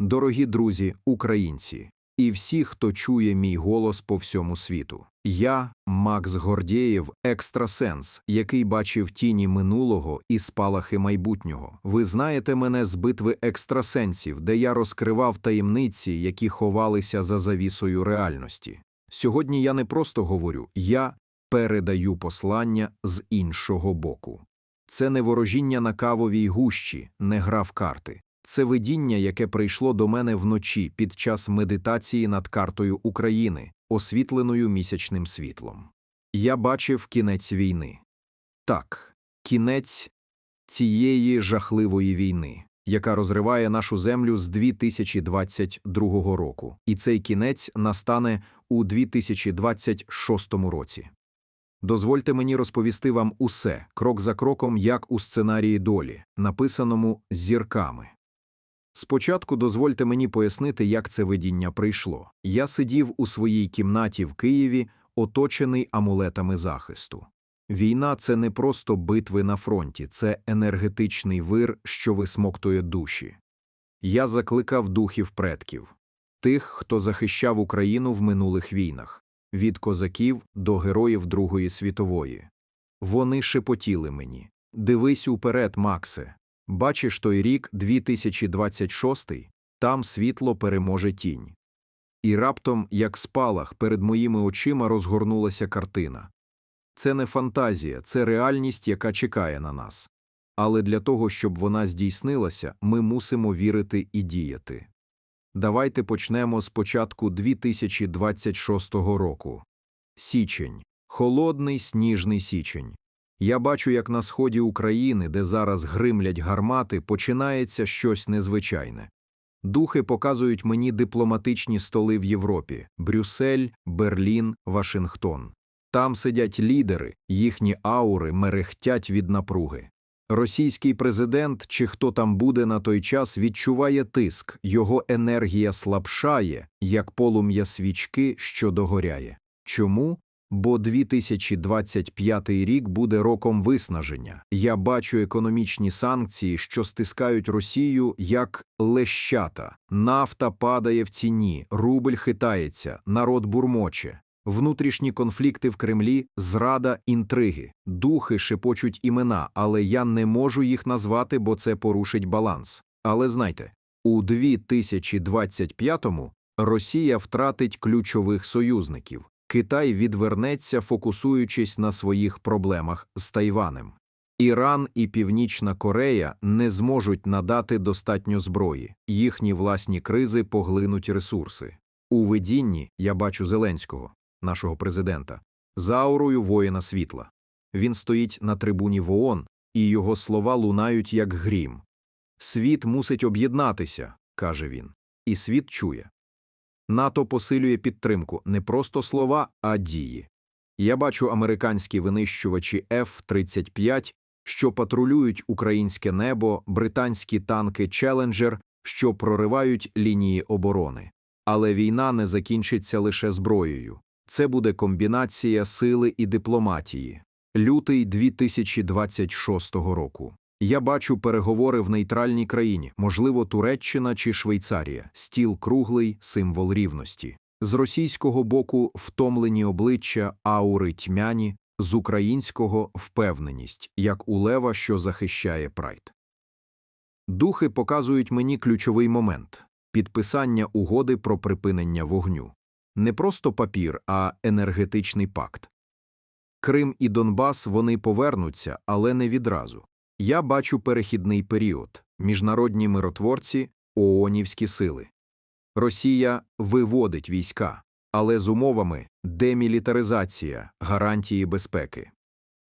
Дорогі друзі, українці, і всі, хто чує мій голос по всьому світу. Я Макс Гордєєв, екстрасенс, який бачив тіні минулого і спалахи майбутнього. Ви знаєте мене з битви екстрасенсів, де я розкривав таємниці, які ховалися за завісою реальності. Сьогодні я не просто говорю, я передаю послання з іншого боку. Це не ворожіння на кавовій гущі, не гра в карти. Це видіння, яке прийшло до мене вночі під час медитації над картою України, освітленою місячним світлом. Я бачив кінець війни. Так, кінець цієї жахливої війни, яка розриває нашу землю з 2022 року, і цей кінець настане у 2026 році. Дозвольте мені розповісти вам усе, крок за кроком, як у сценарії долі, написаному зірками. Спочатку дозвольте мені пояснити, як це видіння прийшло. Я сидів у своїй кімнаті в Києві, оточений амулетами захисту. Війна це не просто битви на фронті, це енергетичний вир, що висмоктує душі. Я закликав духів предків, тих, хто захищав Україну в минулих війнах, від козаків до героїв Другої світової. Вони шепотіли мені Дивись уперед, Максе. Бачиш той рік 2026, там світло переможе тінь. І раптом, як спалах, перед моїми очима розгорнулася картина. Це не фантазія, це реальність, яка чекає на нас. Але для того, щоб вона здійснилася, ми мусимо вірити і діяти. Давайте почнемо з початку 2026 року. Січень. Холодний сніжний січень. Я бачу, як на сході України, де зараз гримлять гармати, починається щось незвичайне. Духи показують мені дипломатичні столи в Європі Брюссель, Берлін, Вашингтон. Там сидять лідери, їхні аури мерехтять від напруги. Російський президент, чи хто там буде на той час, відчуває тиск, його енергія слабшає, як полум'я свічки, що догоряє. Чому? Бо 2025 рік буде роком виснаження. Я бачу економічні санкції, що стискають Росію як лещата. Нафта падає в ціні, рубль хитається, народ бурмоче. Внутрішні конфлікти в Кремлі, зрада, інтриги, духи шепочуть імена, але я не можу їх назвати, бо це порушить баланс. Але знайте, у 2025-му Росія втратить ключових союзників. Китай відвернеться, фокусуючись на своїх проблемах з Тайванем. Іран і Північна Корея не зможуть надати достатньо зброї, їхні власні кризи поглинуть ресурси. У видінні я бачу Зеленського, нашого президента, за аурою воїна світла. Він стоїть на трибуні в ООН, і його слова лунають як грім. Світ мусить об'єднатися, каже він, і світ чує. НАТО посилює підтримку не просто слова, а дії. Я бачу американські винищувачі F-35, що патрулюють українське небо, британські танки Челенджер, що проривають лінії оборони. Але війна не закінчиться лише зброєю. Це буде комбінація сили і дипломатії. Лютий 2026 року. Я бачу переговори в нейтральній країні, можливо, Туреччина чи Швейцарія, стіл круглий, символ рівності. З російського боку втомлені обличчя, аури тьмяні, з українського впевненість, як у лева, що захищає прайд. Духи показують мені ключовий момент підписання угоди про припинення вогню. Не просто папір, а енергетичний пакт. Крим і Донбас вони повернуться, але не відразу. Я бачу перехідний період міжнародні миротворці, ООНівські сили. Росія виводить війська, але з умовами демілітаризація, гарантії безпеки.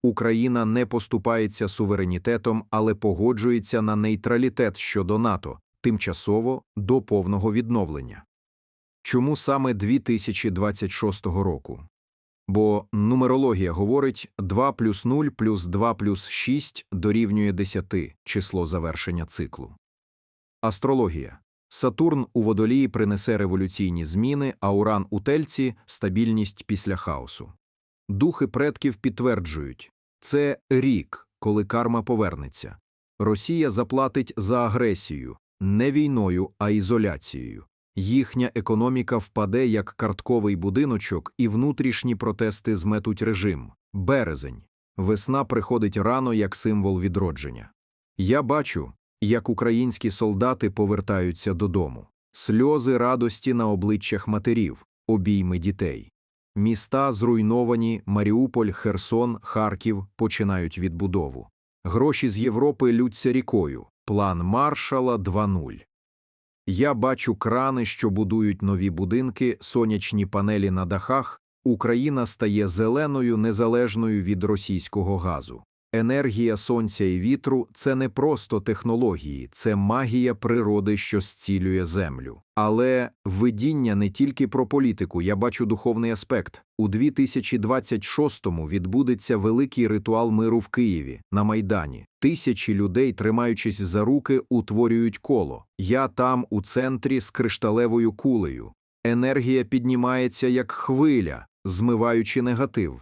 Україна не поступається суверенітетом, але погоджується на нейтралітет щодо НАТО тимчасово до повного відновлення. Чому саме 2026 року? Бо нумерологія говорить 2 плюс 0 плюс 2 плюс 6 дорівнює 10 число завершення циклу. Астрологія. Сатурн у водолії принесе революційні зміни, а Уран у тельці – стабільність після хаосу. Духи предків підтверджують – це рік, коли карма повернеться. Росія заплатить за агресію, не війною, а ізоляцією. Їхня економіка впаде як картковий будиночок, і внутрішні протести зметуть режим. Березень. Весна приходить рано як символ відродження. Я бачу, як українські солдати повертаються додому. Сльози радості на обличчях матерів, обійми дітей. Міста зруйновані, Маріуполь, Херсон, Харків починають відбудову. Гроші з Європи лються рікою. План Маршала 2.0. Я бачу крани, що будують нові будинки, сонячні панелі на дахах. Україна стає зеленою, незалежною від російського газу. Енергія сонця і вітру це не просто технології, це магія природи, що зцілює землю. Але видіння не тільки про політику, я бачу духовний аспект. У 2026-му відбудеться великий ритуал миру в Києві на Майдані. Тисячі людей, тримаючись за руки, утворюють коло. Я там, у центрі, з кришталевою кулею. Енергія піднімається як хвиля, змиваючи негатив.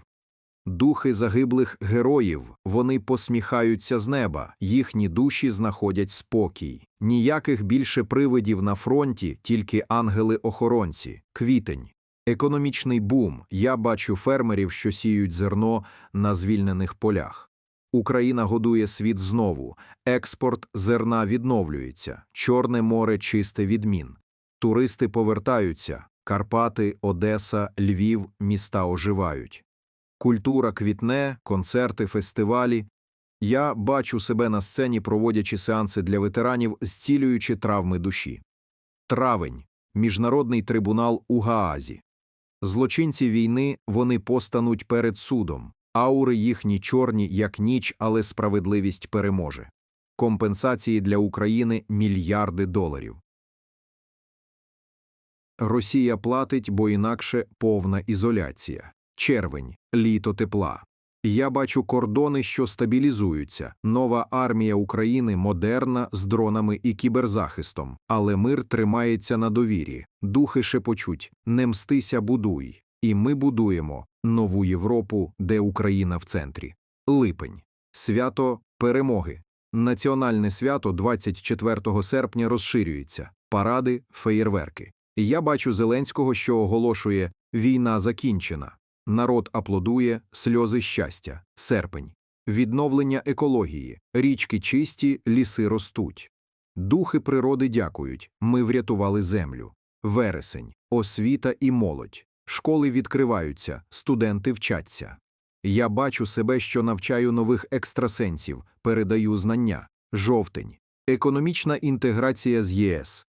Духи загиблих героїв, вони посміхаються з неба, їхні душі знаходять спокій. Ніяких більше привидів на фронті, тільки ангели-охоронці. Квітень. Економічний бум. Я бачу фермерів, що сіють зерно на звільнених полях. Україна годує світ знову. Експорт зерна відновлюється. Чорне море чисте відмін. Туристи повертаються. Карпати, Одеса, Львів, міста оживають. Культура квітне, концерти, фестивалі. Я бачу себе на сцені, проводячи сеанси для ветеранів, зцілюючи травми душі. Травень. Міжнародний трибунал у Гаазі. Злочинці війни вони постануть перед судом. Аури їхні чорні, як ніч, але справедливість переможе. Компенсації для України – мільярди доларів. Росія платить, бо інакше повна ізоляція. Червень, літо тепла. Я бачу кордони, що стабілізуються. Нова армія України модерна з дронами і кіберзахистом, але мир тримається на довірі. Духи шепочуть: не мстися, будуй. І ми будуємо нову Європу, де Україна в центрі. Липень. Свято перемоги. Національне свято 24 серпня розширюється. Паради, феєрверки. Я бачу Зеленського, що оголошує «Війна закінчена». Народ аплодує, сльози щастя, серпень, відновлення екології, річки чисті, ліси ростуть. Духи природи дякують, ми врятували землю. Вересень, освіта і молодь. Школи відкриваються, студенти вчаться. Я бачу себе, що навчаю нових екстрасенсів, передаю знання. Жовтень, економічна інтеграція з ЄС.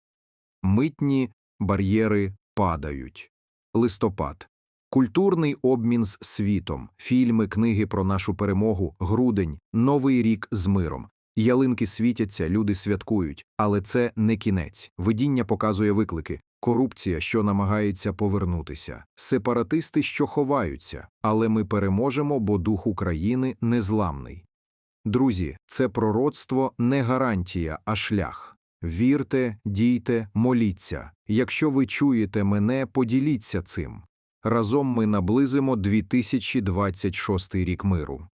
Митні бар'єри падають. Листопад. Культурний обмін з світом, фільми, книги про нашу перемогу, грудень, новий рік з миром. Ялинки світяться, люди святкують, але це не кінець. Видіння показує виклики. Корупція, що намагається повернутися, сепаратисти, що ховаються, але ми переможемо, бо дух України незламний. Друзі, це пророцтво не гарантія, а шлях. Вірте, дійте, моліться. Якщо ви чуєте мене, поділіться цим. Разом ми наблизимо 2026 рік миру.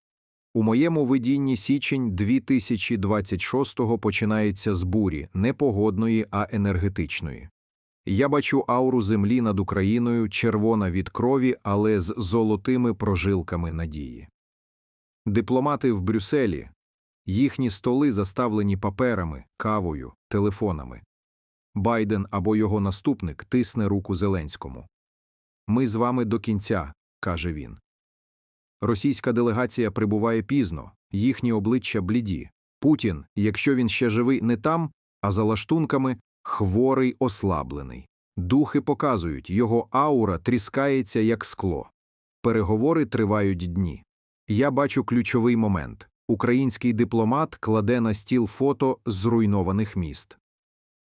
У моєму видінні січень 2026-го починається з бурі, не погодної, а енергетичної. Я бачу ауру землі над Україною, червона від крові, але з золотими прожилками надії. Дипломати в Брюсселі, їхні столи заставлені паперами, кавою, телефонами. Байден або його наступник тисне руку Зеленському. Ми з вами до кінця, каже він. Російська делегація прибуває пізно, їхні обличчя бліді. Путін, якщо він ще живий не там, а за лаштунками, хворий ослаблений. Духи показують, його аура тріскається, як скло. Переговори тривають дні. Я бачу ключовий момент український дипломат кладе на стіл фото зруйнованих міст.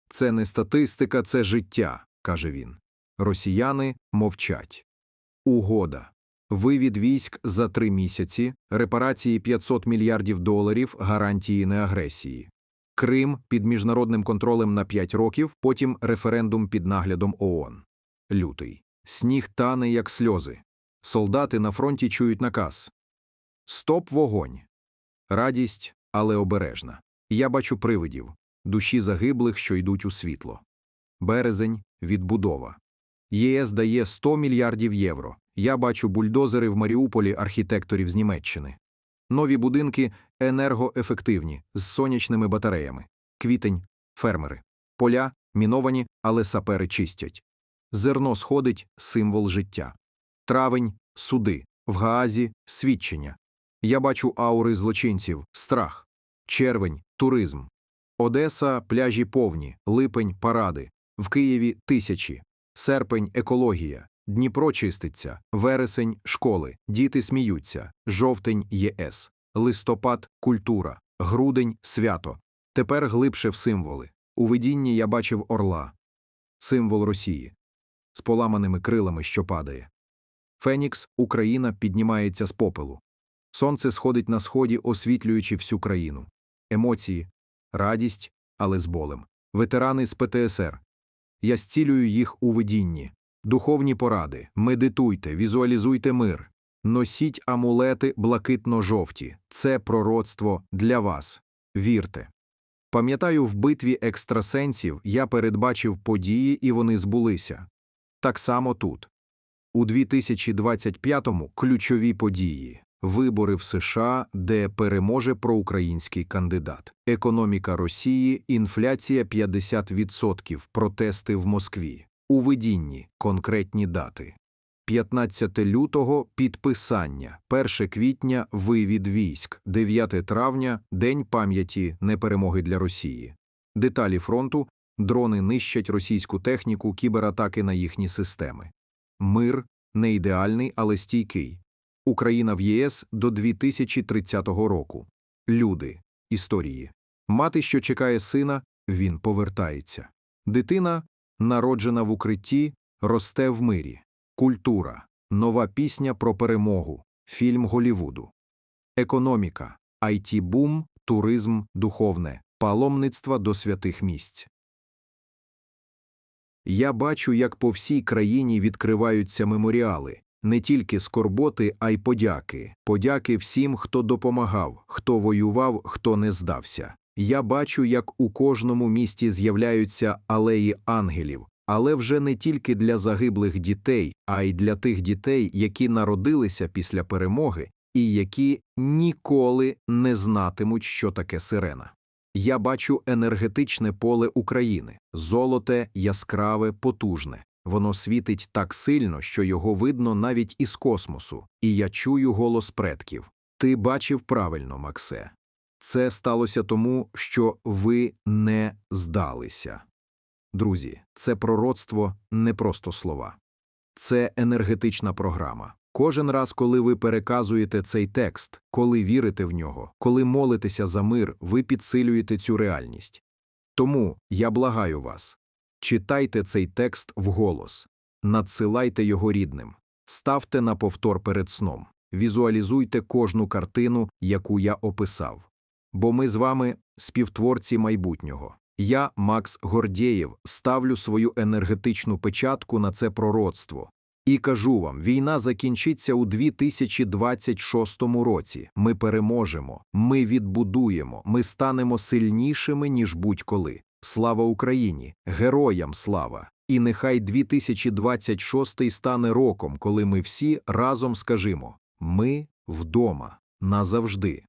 Це не статистика, це життя, каже він. Росіяни мовчать. Угода. Вивід військ за три місяці, репарації 500 мільярдів доларів, гарантії неагресії. Крим під міжнародним контролем на 5 років, потім референдум під наглядом ООН. Лютий. Сніг тане, як сльози. Солдати на фронті чують наказ. Стоп вогонь. Радість, але обережна. Я бачу привидів. душі загиблих, що йдуть у світло. Березень відбудова. ЄС дає 100 мільярдів євро. Я бачу бульдозери в Маріуполі архітекторів з Німеччини. Нові будинки енергоефективні, з сонячними батареями. Квітень фермери. Поля міновані, але сапери чистять. Зерно сходить символ життя. Травень суди. В Гаазі свідчення. Я бачу аури злочинців, страх. Червень туризм. Одеса пляжі повні, липень паради. В Києві тисячі. Серпень екологія. Дніпро чиститься, вересень школи, діти сміються, жовтень ЄС, листопад культура, грудень свято. Тепер глибше в символи. У видінні я бачив орла, символ Росії, з поламаними крилами, що падає. Фенікс, Україна піднімається з попелу. Сонце сходить на сході, освітлюючи всю країну. Емоції, радість, але з болем. Ветерани з ПТСР. Я зцілюю їх у видінні. Духовні поради. Медитуйте, візуалізуйте мир. Носіть амулети блакитно-жовті. Це пророцтво для вас. Вірте. Пам'ятаю, в битві екстрасенсів я передбачив події, і вони збулися. Так само тут. У 2025-му ключові події. Вибори в США, де переможе проукраїнський кандидат. Економіка Росії, інфляція 50%, протести в Москві. У видінні конкретні дати. 15 лютого – підписання, 1 квітня – вивід військ, 9 травня – День пам'яті неперемоги для Росії. Деталі фронту – дрони нищать російську техніку, кібератаки на їхні системи. Мир – не ідеальний, але стійкий. Україна в ЄС до 2030 року. Люди. Історії. Мати, що чекає сина, він повертається. Дитина, народжена в укритті, росте в мирі. Культура. Нова пісня про перемогу. Фільм Голівуду. Економіка. IT-бум, туризм, духовне, паломництва до святих місць. Я бачу, як по всій країні відкриваються меморіали. Не тільки скорботи, а й подяки. Подяки всім, хто допомагав, хто воював, хто не здався. Я бачу, як у кожному місті з'являються алеї ангелів, але вже не тільки для загиблих дітей, а й для тих дітей, які народилися після перемоги і які ніколи не знатимуть, що таке сирена. Я бачу енергетичне поле України, золоте, яскраве, потужне. Воно світить так сильно, що його видно навіть із космосу, і я чую голос предків. Ти бачив правильно, Максе. Це сталося тому, що ви не здалися. Друзі, це пророцтво не просто слова, це енергетична програма. Кожен раз, коли ви переказуєте цей текст, коли вірите в нього, коли молитеся за мир, ви підсилюєте цю реальність. Тому я благаю вас читайте цей текст вголос, надсилайте його рідним, ставте на повтор перед сном, візуалізуйте кожну картину, яку я описав. Бо ми з вами співтворці майбутнього. Я, Макс Гордєєв, ставлю свою енергетичну печатку на це пророцтво. І кажу вам, війна закінчиться у 2026 році. Ми переможемо, ми відбудуємо, ми станемо сильнішими, ніж будь-коли. Слава Україні! Героям слава! І нехай 2026 стане роком, коли ми всі разом скажімо: ми вдома назавжди.